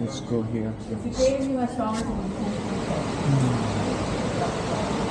Let's go here. Si Katie mas stronger to be Tagal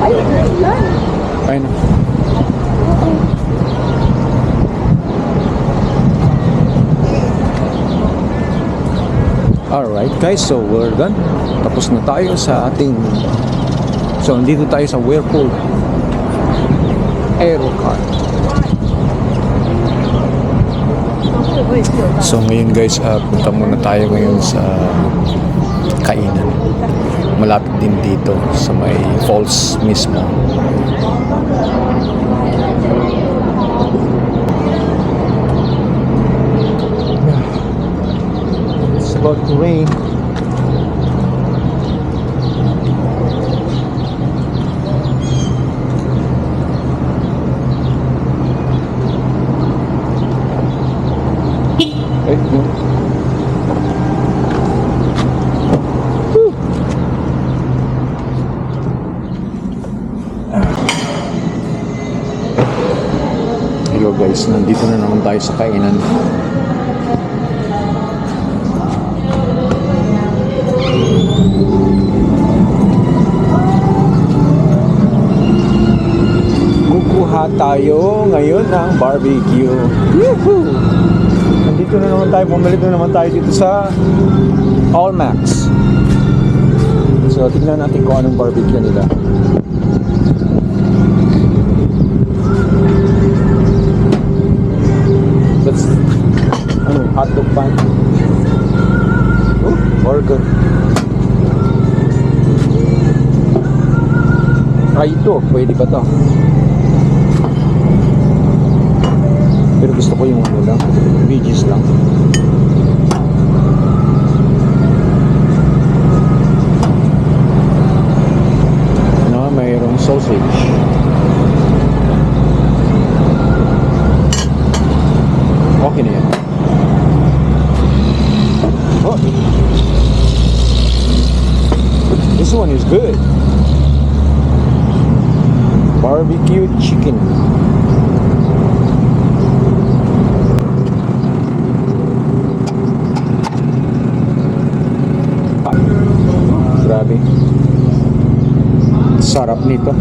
Ayun na. Alright guys, so we're done. Tapos na tayo sa ating So, nandito tayo sa Whirlpool Aerocar. So, ngayon guys, uh, punta muna tayo ngayon sa kainan. Malapit din dito sa may falls mismo. It's about to rain. Eh, no. Hello guys, nandito na naman tayo sa kainan. Kukuha tayo ngayon ng barbecue. Yahoo! Nandito na naman tayo, bumalik na naman tayo dito sa Allmax. So, tignan natin kung anong barbecue nila. Hotdog pan. Oh, burger. Ay, ito, pwede ba to? Pero gusto ko yung ano lang, veggies lang. No, mayroong sausage. Okay na yan. Oh. This one is good. Barbecue chicken. Ah, Grabe. Sarap nito.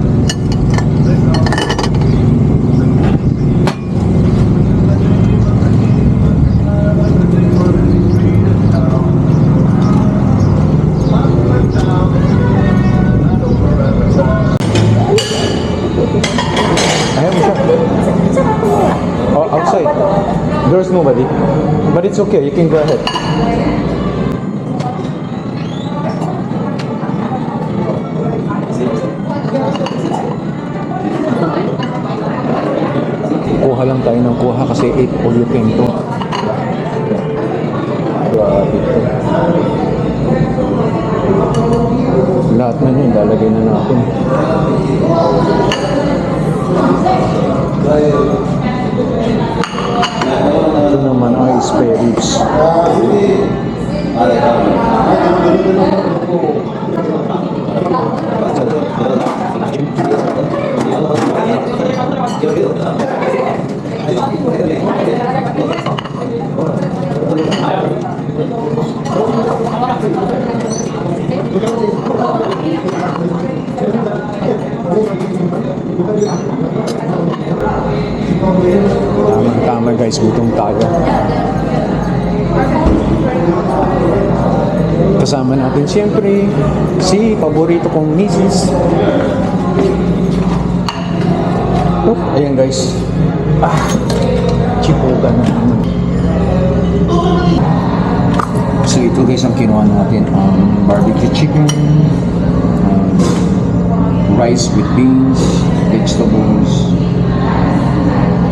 Outside. There's nobody. But it's okay. You can go ahead. Kuha lang tayo ng kuha kasi 8 all to. Lahat na yun, lalagay na natin. Ito naman ay spare ribs. Tama-tama guys, gutom tayo. Kasama natin siyempre si paborito kong misis. Oh, ayan guys. Ah, chipugan na. So ito guys ang kinuha natin. Um, barbecue chicken, um, rice with beans, vegetables,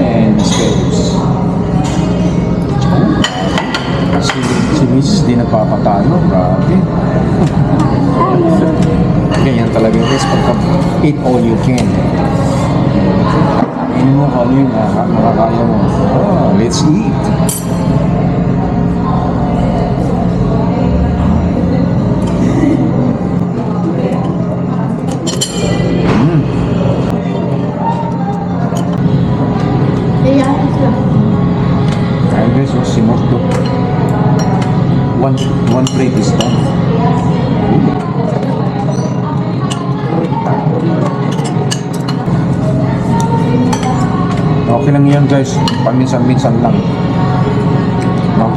and asparagus. Si Mrs. di nagpapatalo, grabe. Ganyan talaga guys, pagka eat all you can. Kainin mo kung ano yung nakaka- makakaya mo. Oh, let's eat. Okay lang yan guys. Paminsan-minsan lang. No?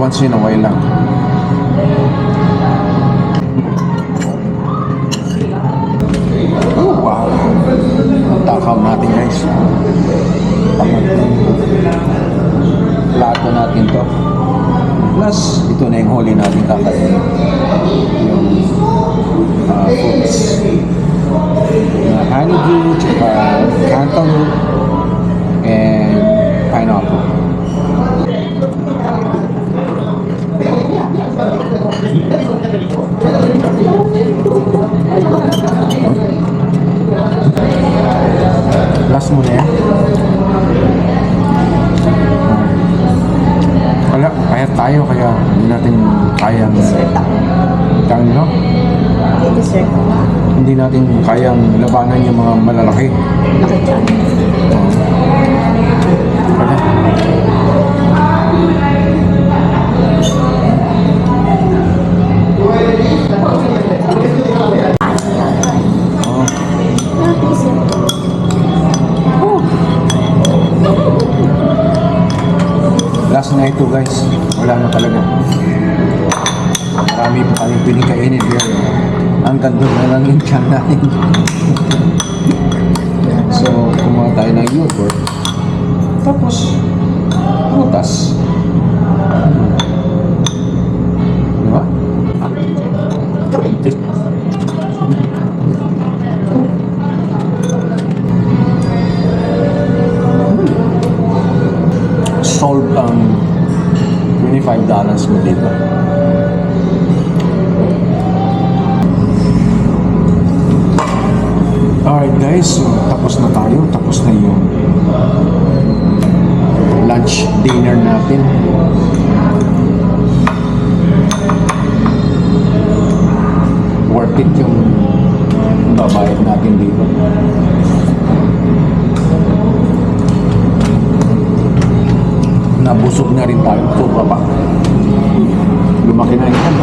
Once in a while lang. Oh, wow. Takaw natin guys. Plato natin to. Plus, ito na yung huli natin kakainin. Yung uh, fruits. Na honeydew, tsaka cantaloupe, and pineapple. Dessert. Hindi natin kayang labanan yung mga malalaki. Bakit yan? Wala. Last na ito guys. Wala na talaga. Marami pa kayong pinikainin pero hanggang doon na lang yung natin. so, kumuha tayo ng yogurt. Tapos, prutas. Di ba? Solve ang $25 mo dito. Alright guys, so tapos na tayo. Tapos na yung lunch dinner natin. Worth it yung babayad natin dito. Nabusog na rin tayo. Sobra pa. Lumaki na yan.